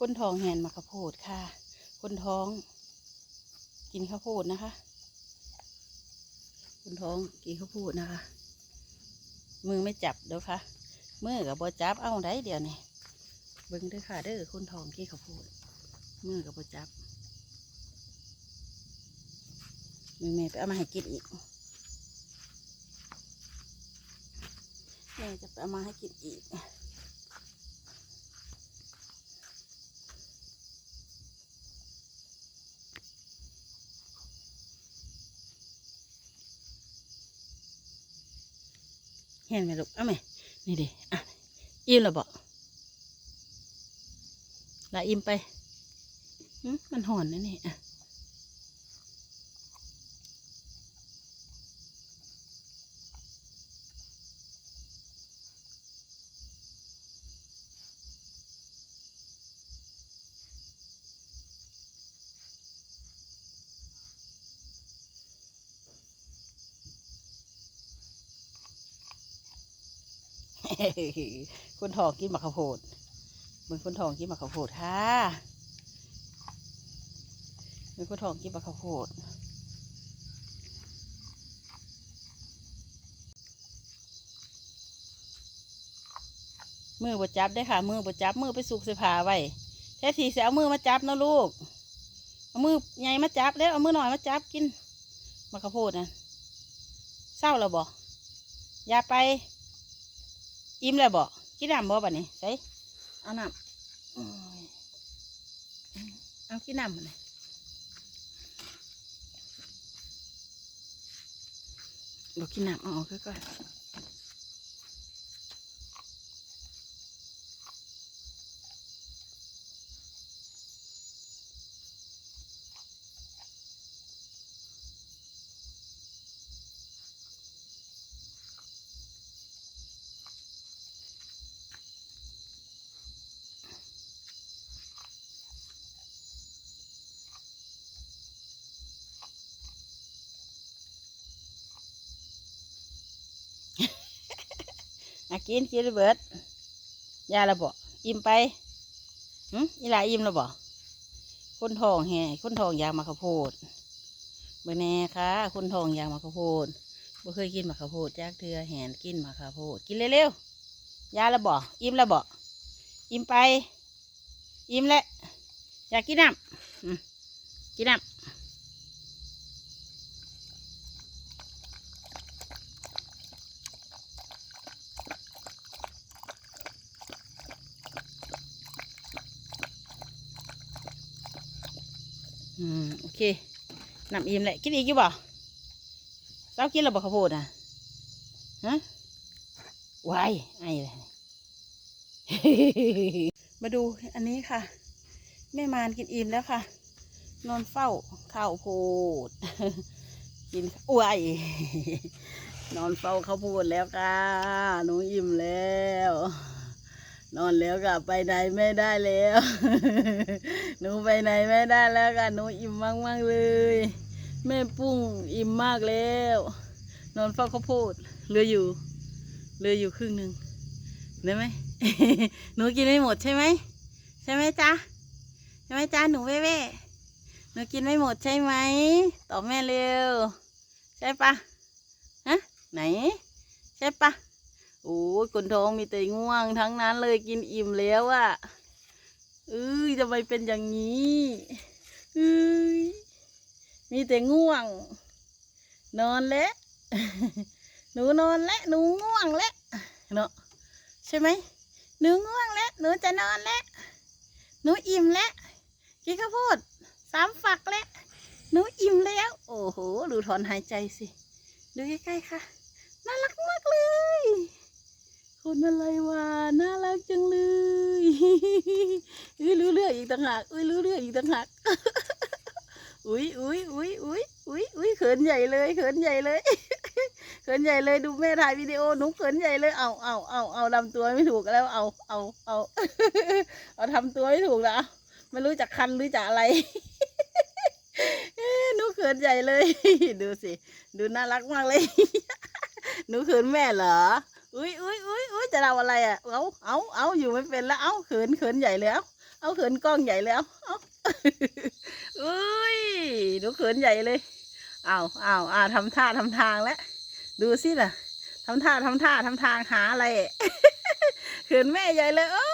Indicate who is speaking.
Speaker 1: คนท้องแหนมาข้าวโพดค่ะ คนท้อง กินข้าวโพดนะคะ คนท้องกินข้าวโพดนะคะ มือไม่จับเด้อค่ะมือกับบจับเอาได้เดียวนี่เบิ้งด้อค่ะเด้อคนท้องกินข้าวโพดมือกับบจับมือแม่ไปเอามาให้กินอีกแม่จะไปเอามาให้กินอีก ห็นไหมลูกเอาไหมนี่ดิอะอิ่มแล้วบอกละอิ่มไปมันห่อนนะนี่อะ คนทองกินมะขาวโพดมือคนทองกินมะขาวโพดค่ะมือคนทองกินมะขาวโพดมือบดจับได้ค่ะ มือบดจับมือไปสุกเสผาไว้แท้ทีเสียเอามือมาจับนะลูกเอามือใหญ่มาจับแล้วเอามือหน่อยมาจับกินมะขาวโพดนะเศร้าแล้วบอกอย่าไป อิ่มแล้วบ่กินน้ำบ่บัดนี้ใส่เอาน้ำโอ้ยเอากินน้ำบัดนี้บ่กินน้ำเอาออกก่อน อะกินกินเลยเบิดยาละบ่อิ่มไปหึอีหลาอิ่มล้วบ่คนทองแห่คนทองอยากมาข้าวโพดเบอแน่ค่ะคนทองอยากมาข้าวโพดบ่เคยกินมาข้าวโพดจากเทือแหนกินมาข้าวโพดกินเร็วๆยาละบ่อิ่มล้วบ่อิ่มไป อิ่มแล้วอยากกินน้ำกินน้ำ อืมโอเคน้ำอิ่มแหละกินอีกอยู่บ่เจ้ากินแล้วบ่ข้าวโพดอะฮะวายไอ้เลยมาดูอันนี้ค่ะ แม่มานกินอิ่มแล้วค่ะ นอนเฝ้าข้าวโพด กินอวยนอนเฝ้าข้าวโพดแล้วค่ะหนูอิ่มแล้ว นอนแล้วก็ไปไหนไม่ได้แล้ว หนูไปไหนไม่ได้แล้วค่ะหนูอิ่มมากมากเลย แม่ปุ้งอิ่มมากแล้ว นอนเฝ้าข้าวโพดเหลืออยู่เหลืออยู่ครึ่งหนึ่งได้ไหมหนูกินไม่หมดใช่ไหมใช่ไหมจ๊ะใช่ไหมจ๊ะหนูเว่เว่หนูกินไม่หมดใช่ไหมตอบแม่เร็วใช่ปะฮะไหน ใช่ปะ คนท้องมีแต่ง่วง ทั้งนั้นเลยกินอิ่มแล้วอะเอ้ยทำไมเป็นอย่างนี้เอ้ยมีแต่ง่วง นอนแล้วหนูนอนแล้วหนูง่วงแล้วเนาะใช่ไหมหนูง่วงแล้วหนูจะนอนแล้วหนูอิ่มแล้วกินข้าวโพดสามฝักแล้วหนูอิ่มแล้ว โอ้โห ดูถอนหายใจสิ ดูใกล้ๆค่ะ น่ารักมากเลย คนอะไรวะน่ารักจังเลย อุ้ยรู้เรื่องอีกต่างหากอุ้ยรู้เรื่องอีกต่างหากอุ้ยอุ้ยอุ้ยอุ้ยอุ้ยอุ้ยเขินใหญ่เลยเขินใหญ่เลยเขินใหญ่เลยดูแม่ถ่ายวิดีโอหนูเขินใหญ่เลยเอาเอาเอาเอาทำตัวไม่ถูกแล้วเอาเอาเอาเอาทำตัวไม่ถูกแล้วไม่รู้จักคันหรือจักอะไรหนูเขินใหญ่เลย ดูสิ ดูน่ารักมากเลย หนูเขินแม่เหรอ อุ้ยอุ้ยอุ้ยอุ้ยจะเราอะไรอะเอาเอาเอาอยู่ไม่เป็นแล้ว เอาเขินเขินใหญ่แล้วเอาเขินกล้องใหญ่แล้วเอาอุ้ยดูเขินใหญ่เลย เอาเอาอ่าทำท่าทำทางแล้วดูสิน่ะทำท่าทำท่าทำทางหาอะไรเขินแม่ใหญ่เลยเออ